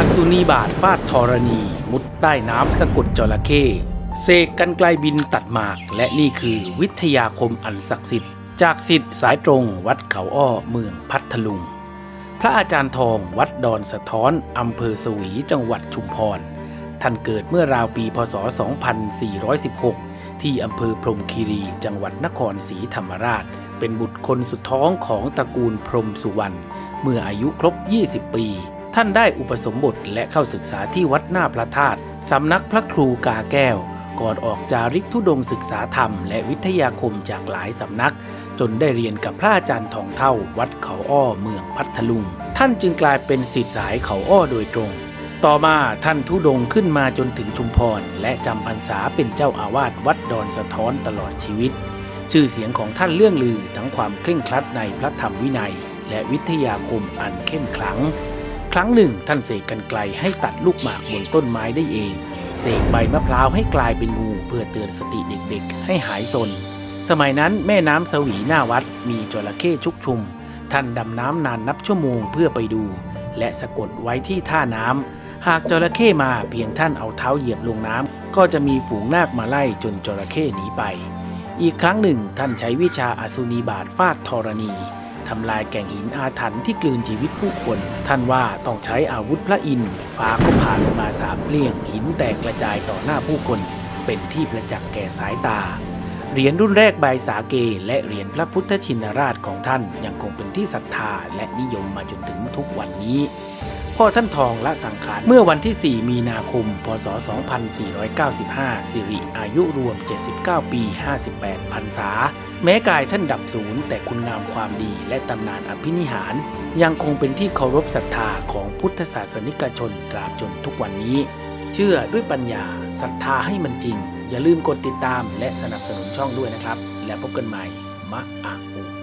อัศนีบาทฟาดธรณี มุดใต้น้ำสะกดจระเข้เสกกันไกลบินตัดหมาก และนี่คือวิทยาคมอันศักดิ์สิทธิ์ จากสิทธิ์สายตรงวัดเขาอ้อเมืองพัทลุง พระอาจารย์ทองวัดดอนสะท้อนอำเภอสวีจังหวัดชุมพร ท่านเกิดเมื่อราวปีพศ 2416 ที่อำเภอพรมคีรีจังหวัดนครศรีธรรมราช เป็นบุตรคนสุดท้องของตระกูลพรมสุวรรณเมื่ออายุครบ 20 ปี ท่านได้อุปสมบทและเข้าศึกษาที่วัดหน้าพระธาตุสำนักพระครูกาแก้ว ก่อนออกจาริกธุดงศึกษาธรรมและวิทยาคมจากหลายสำนัก จนได้เรียนกับพระอาจารย์ทองเท่า วัดเขาอ้อเมืองพัทลุง ท่านจึงกลายเป็นศิษย์สายเขาอ้อโดยตรง ต่อมาท่านทุดงขึ้นมาจนถึงชุมพร และจำพรรษาเป็นเจ้าอาวาสวัดดอนสะท้อนตลอดชีวิต ชื่อเสียงของท่านเลื่องลือทั้งความเคร่งครัดในพระธรรมวินัย และวิทยาคมอันเข้มขลัง ครั้งหนึ่งท่านเสกกันไกลให้ตัดลูกหมากบนต้นไม้ได้เอง เสกใบมะพร้าวให้กลายเป็นงูเพื่อเตือนสติเด็กๆ ให้หายสน สมัยนั้นแม่น้ำสวีหน้าวัดมีจระเข้ชุกชุม ท่านดำน้ำนานนับชั่วโมงเพื่อไปดู และสะกดไว้ที่ท่าน้ำหากจระเข้มาเพียงท่านเอาเท้าเหยียบลงน้ำก็จะมีฝูงนาคมาไล่จนจระเข้หนีไป อีกครั้งหนึ่งท่านใช้วิชาอสุนีบาทฟาดธรณี ทำลายแก่งหินอาถรรพ์ที่กลืนชีวิตผู้คน ท่านว่าต้องใช้อาวุธพระอินทร์ฟ้าก็ผ่านลงมาสามเปลี่ยงหินแตกกระจายต่อหน้าผู้คน เป็นที่ประจักษ์แก่สายตาเหรียญรุ่นแรกใบสาเก และเหรียญพระพุทธชินราชของท่านยังคงเป็นที่ศรัทธาและนิยมมาจนถึงทุกวันนี้ พ่อท่านทองละสังขาร เมื่อวันที่ 4 มีนาคม พศ 2495 สิริอายุรวม 79 ปี 58พรรษา แม้กายท่านดับสูญแต่คุณงามความดีและตำนานอภินิหาร ยังคงเป็นที่เคารพศรัทธาของพุทธศาสนิกชนตราบจนทุกวันนี้ เชื่อด้วยปัญญาศรัทธาให้มันจริง อย่าลืมกดติดตามและสนับสนุนช่องด้วยนะครับ แล้วพบกันใหม่มะอาอุ